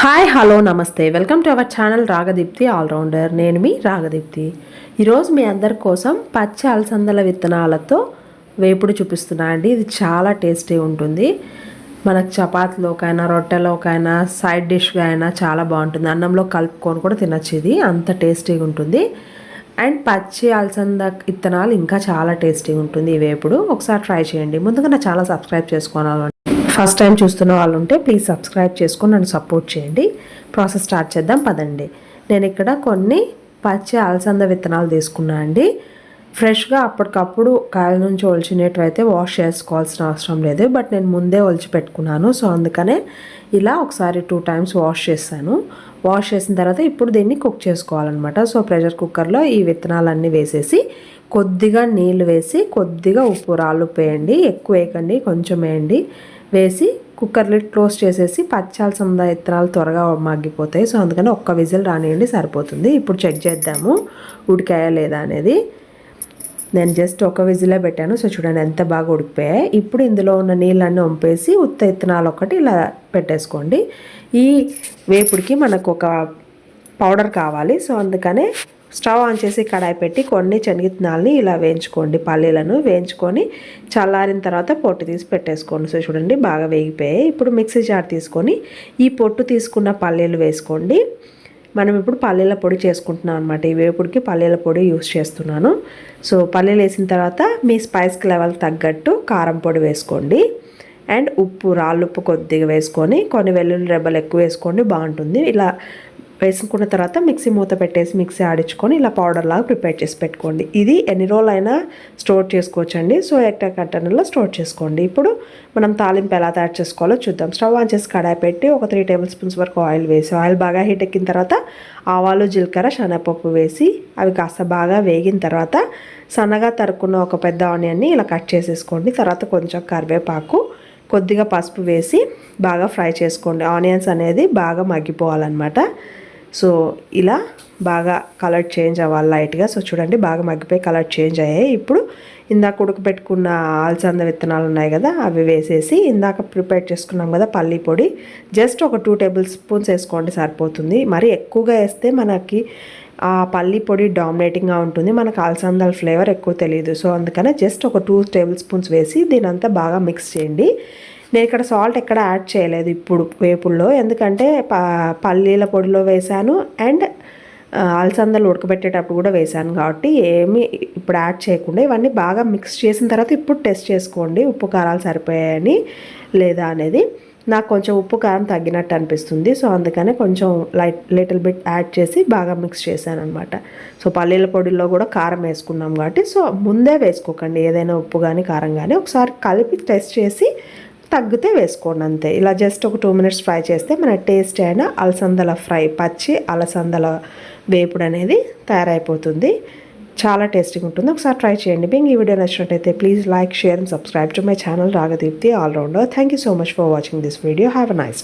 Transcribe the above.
Hi hello namaste. Welcome to our channel Ragadeepti allrounder. నేను మీ రాగదీప్తి. ఈరోజు మీ అందరి కోసం పచ్చి అలసందల విత్తనాలతో వేపుడు చూపిస్తున్నా అండి. ఇది చాలా టేస్టీ ఉంటుంది. మనకు చపాతీలోకైనా రొట్టెలోకైనా సైడ్ డిష్గా అయినా చాలా బాగుంటుంది. అన్నంలో కలుపుకొని కూడా తినచ్చు ఇది. అంత టేస్టీగా ఉంటుంది. అండ్ పచ్చి అలసంద విత్తనాలు ఇంకా చాలా టేస్టీగా ఉంటుంది ఈ వేపుడు. ఒకసారి ట్రై చేయండి. ముందుగా నా ఛానల్ సబ్స్క్రైబ్ చేసుకోవాలి. ఫస్ట్ టైం చూస్తున్న వాళ్ళు ఉంటే ప్లీజ్ సబ్స్క్రైబ్ చేసుకొని నన్ను సపోర్ట్ చేయండి. ప్రాసెస్ స్టార్ట్ చేద్దాం పదండి. నేను ఇక్కడ కొన్ని పచ్చి అలసంద విత్తనాలు తీసుకున్నా అండి. ఫ్రెష్గా అప్పటికప్పుడు కాయల నుంచి ఒలిచినట్టు అయితే వాష్ చేసుకోవాల్సిన అవసరం లేదు. బట్ నేను ముందే ఒలిచి పెట్టుకున్నాను. సో అందుకనే ఇలా ఒకసారి టూ టైమ్స్ వాష్ చేశాను. వాష్ చేసిన తర్వాత ఇప్పుడు దీన్ని కుక్ చేసుకోవాలన్నమాట. సో ప్రెషర్ కుక్కర్లో ఈ విత్తనాలన్నీ వేసేసి కొద్దిగా నీళ్ళు వేసి కొద్దిగా ఉప్పు రాళ్ళు వేయండి ఎక్కువ వేయకండి కొంచెం వేయండి. వేసి కుక్కర్ లిడ్ క్లోజ్ చేసేసి పచ్చాల్సిన ఇత్తనాలు త్వరగా మగ్గిపోతాయి. సో అందుకని ఒక్క విజిల్ రానియండి సరిపోతుంది. ఇప్పుడు చెక్ చేద్దాము ఉడికాయా లేదా అనేది. నేను జస్ట్ ఒక విజిలే పెట్టాను. సో చూడండి ఎంత బాగా ఉడికిపోయాయి. ఇప్పుడు ఇందులో ఉన్న నీళ్ళన్నీ వంపేసి ఉత్త ఇత్తనాలు ఒకటి ఇలా పెట్టేసుకోండి. ఈ వేపుడికి మనకు ఒక పౌడర్ కావాలి. సో అందుకనే స్టవ్ ఆన్ చేసి కడాయి పెట్టి కొన్ని శనగిత్తనాలని ఇలా వేయించుకోండి. పల్లీలను వేయించుకొని చల్లారిన తర్వాత పొట్టు తీసి పెట్టేసుకోండి. సో చూడండి బాగా వేగిపోయాయి. ఇప్పుడు మిక్సీ జార్ తీసుకొని ఈ పొట్టు తీసుకున్న పల్లీలు వేసుకోండి. మనం ఇప్పుడు పల్లీల పొడి చేసుకుంటున్నాం అనమాట ఈ వేపుడికి పల్లీల పొడి యూస్ చేస్తున్నాను. సో పల్లీలు వేసిన తర్వాత మీ స్పైస్కి లెవెల్ తగ్గట్టు కారం పొడి వేసుకోండి. అండ్ ఉప్పు రాళ్ళుప్పు కొద్దిగా వేసుకొని కొన్ని వెల్లుల్లి రెబ్బలు ఎక్కువ వేసుకోండి బాగుంటుంది. ఇలా వేసుకున్న తర్వాత మిక్సీ మూత పెట్టేసి మిక్సీ ఆడించుకొని ఇలా పౌడర్ లాగా ప్రిపేర్ చేసి పెట్టుకోండి. ఇది ఎన్ని రోజులైనా స్టోర్ చేసుకోవచ్చండి. సో ఎక్కడ కంటైనర్లో స్టోర్ చేసుకోండి. ఇప్పుడు మనం తాలింపు ఎలా తయారు చేసుకోవాలో చూద్దాం. స్టవ్ ఆన్ చేసి కడాయి పెట్టి ఒక త్రీ టేబుల్ స్పూన్స్ వరకు ఆయిల్ వేసి ఆయిల్ బాగా హీట్ ఎక్కిన తర్వాత ఆవాలు జీలకర్ర శనగపప్పు వేసి అవి కాస్త బాగా వేగిన తర్వాత సన్నగా తరుక్కున్న ఒక పెద్ద ఆనియన్ని ఇలా కట్ చేసేసుకోండి. తర్వాత కొంచెం కరివేపాకు కొద్దిగా పసుపు వేసి బాగా ఫ్రై చేసుకోండి. ఆనియన్స్ అనేది బాగా మగ్గిపోవాలన్నమాట. సో ఇలా బాగా కలర్ చేంజ్ అవ్వాలి లైట్గా సో చూడండి బాగా మగ్గిపోయి కలర్ చేంజ్ అయ్యాయి. ఇప్పుడు ఇందాక ఉడకబెట్టుకున్న ఆల్సంద విత్తనాలు ఉన్నాయి కదా అవి వేసేసి ఇందాక ప్రిపేర్ చేసుకున్నాం కదా పల్లీ పొడి. జస్ట్ ఒక టూ టేబుల్ స్పూన్స్ వేసుకోండి సరిపోతుంది. మరి ఎక్కువగా వేస్తే మనకి ఆ పల్లీ పొడి డామినేటింగ్గా ఉంటుంది. మనకు అలసందల ఫ్లేవర్ ఎక్కువ తెలియదు సో అందుకనే జస్ట్ ఒక టూ టేబుల్ స్పూన్స్ వేసి దీని అంతా బాగా మిక్స్ చేయండి. నేను ఇక్కడ సాల్ట్ ఎక్కడ యాడ్ చేయలేదు ఇప్పుడు వేపుల్లో. ఎందుకంటే పల్లీల పొడిలో వేశాను అండ్ అలసందలు ఉడకబెట్టేటప్పుడు కూడా వేశాను కాబట్టి ఏమి ఇప్పుడు యాడ్ చేయకుండా ఇవన్నీ బాగా మిక్స్ చేసిన తర్వాత ఇప్పుడు టెస్ట్ చేసుకోండి ఉప్పు కారాలు సరిపోయాయని లేదా అనేది. నాకు కొంచెం ఉప్పు కారం తగ్గినట్టు అనిపిస్తుంది. సో అందుకనే కొంచెం లైట్ లిటిల్ బిట్ యాడ్ చేసి బాగా మిక్స్ చేశాను అనమాట సో పల్లీల పొడిలో కూడా కారం వేసుకున్నాం కాబట్టి. సో ముందే వేసుకోకండి. ఏదైనా ఉప్పు కానీ కారం కానీ ఒకసారి కలిపి టెస్ట్ చేసి తగ్గితే వేసుకోండి అంతే. ఇలా జస్ట్ ఒక టూ మినిట్స్ ఫ్రై చేస్తే మన టేస్ట్ అయిన అలసందల ఫ్రై పచ్చి అలసందల వేపుడు అనేది తయారైపోతుంది. చాలా టేస్టీగా ఉంటుంది. ఒకసారి ట్రై చేయండి. మీకు ఈ వీడియో నచ్చినట్టయితే please like share and subscribe to my channel Ragadeepti allrounder thank you so much for watching this video have a nice